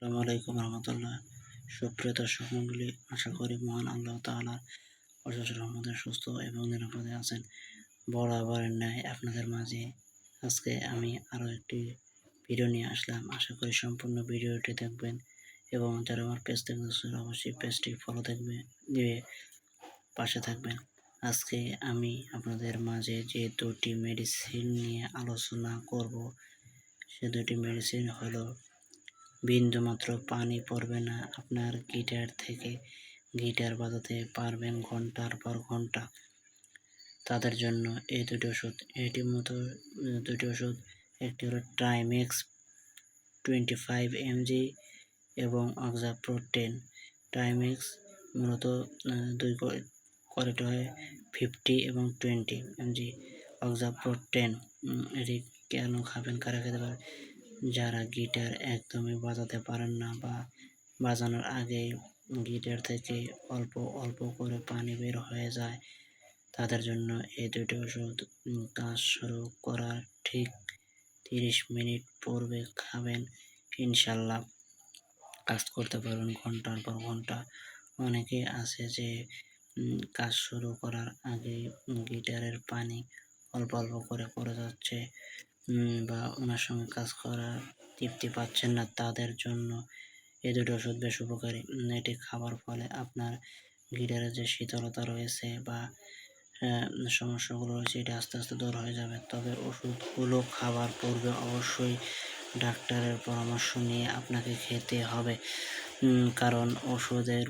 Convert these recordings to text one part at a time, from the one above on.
আসসালামু আলাইকুম রহমতুল্লাহ। সুপ্রিয় দর্শক মন্ডলী আশা করি মহান আল্লাহ তাআলার অশেষ রহমতে সুস্থ এবং নিরাপদে আছেন। বরাবরের ন্যায় আপনাদের মাঝে আজকে আমি আরও একটি ভিডিও নিয়ে আসলাম। আশা করি সম্পূর্ণ ভিডিওটি দেখবেন এবং যারা আমার পেজ দেখতেছেন, অবশ্যই পেজটি ফলো দেখবে, দিয়ে পাশে থাকবেন। আজকে আমি আপনাদের মাঝে যে দুটি মেডিসিন নিয়ে আলোচনা করব, সে দুটি মেডিসিন হলো বিন্দুমাত্র পানি পড়বে না। আপনার গিটার থেকে গিটার বাজাতে পারবেন ঘণ্টার পর ঘণ্টা। তাদের জন্য এই দুটি ওষুধ এটি মতো দুটি ওষুধ, একটি হলো ট্রাইমেক্স টোয়েন্টি ফাইভ এমজি এবং অক্সাপ্রোটেন ট্রাইমেক্স মূলত দুই কোয়ালিটি হয় ফিফটি এবং টোয়েন্টি এমজি অক্সাপ্রোটেন এটি কেন খাবেন? কারা খেতে পারে? যারা গিটার একদমই বাজাতে পারেন না বা বাজানোর আগে গিটার থেকে অল্প অল্প করে পানি বের হয়ে যায়, তাদের জন্য এই দুটি ওষুধ কাজ শুরু করার ঠিক তিরিশ মিনিট পূর্বে খাবেন। ইনশাল্লাহ কাজ করতে পারবেন ঘণ্টার পর ঘণ্টা। অনেকে আছে যে কাজ শুরু করার আগে গিটারের পানি অল্প অল্প করে পড়ে যাচ্ছে। বা ওনার সঙ্গে কাজ করার তৃপ্তি পাচ্ছেন না তাদের জন্য। এই দুটো ওষুধ বেশ উপকারী। এটি খাবার ফলে আপনার গিটারের যে শীতলতা রয়েছে বা সমস্যাগুলো রয়েছে, এটি আস্তে আস্তে দূর হয়ে যাবে। তবে ওষুধগুলো খাবার পূর্বে অবশ্যই ডাক্তারের পরামর্শ নিয়ে আপনাকে খেতে হবে। কারণ ওষুধের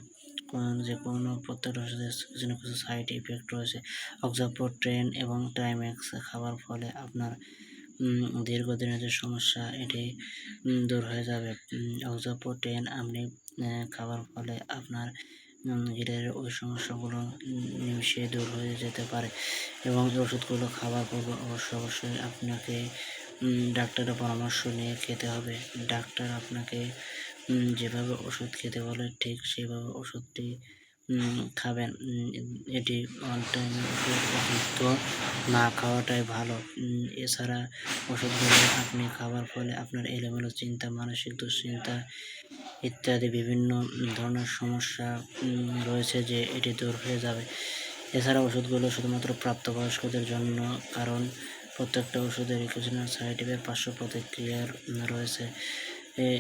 যে কোনো প্রত্যেকটা ওষুধের কিছু না কিছু সাইড ইফেক্ট রয়েছে। অক্সাপ্রোটেন এবং টাইমেক্স খাবার ফলে আপনার দীর্ঘদিনের যে সমস্যা, এটি দূর হয়ে যাবে। অক্সাপ্রোটেন আপনি খাবার ফলে আপনার গিটারের ওই সমস্যাগুলো নিমিষে দূর হয়ে যেতে পারে এবং ওষুধগুলো খাবার পূর্বে অবশ্যই অবশ্যই আপনাকে ডাক্তারের পরামর্শ নিয়ে খেতে হবে। ডাক্তার আপনাকে যেভাবে ওষুধ খেতে বলে, ঠিক সেভাবে ওষুধটি খাবেন। এটি অন টাইমে না খাওয়াটাই ভালো। এছাড়া ওষুধগুলো আপনি খাবার ফলে আপনার এলোমেলো চিন্তা মানসিক দুশ্চিন্তা ইত্যাদি বিভিন্ন ধরনের সমস্যা রয়েছে যে এটি দূর হয়ে যাবে। এছাড়া ওষুধগুলো শুধুমাত্র প্রাপ্তবয়স্কদের জন্য কারণ প্রত্যেকটা ওষুধের কিছু সাইড এফেক্ট পার্শ্ব প্রতিক্রিয়ার উম, রয়েছে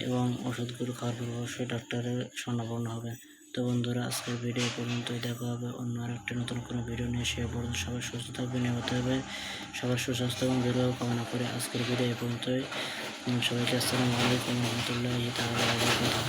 এবং ওষুধগুলো খাওয়ার পর অবশ্যই ডাক্তারের স্বর্ণাপন্ন হবে। তো বন্ধুরা, আজকের ভিডিও পর্যন্তই। দেখা হবে অন্য আরেকটা নতুন কোনো ভিডিও নিয়ে। সে পর্যন্ত সবাই সুস্থ থাকবে হতে হবে সবার সুস্বাস্থ্য এবং দীর্ঘ কামনা করে আজকের ভিডিও এ পর্যন্তই। সবাইকে আসসালামু আলাইকুম রহমতুল্লাহ বারাকাতুহু।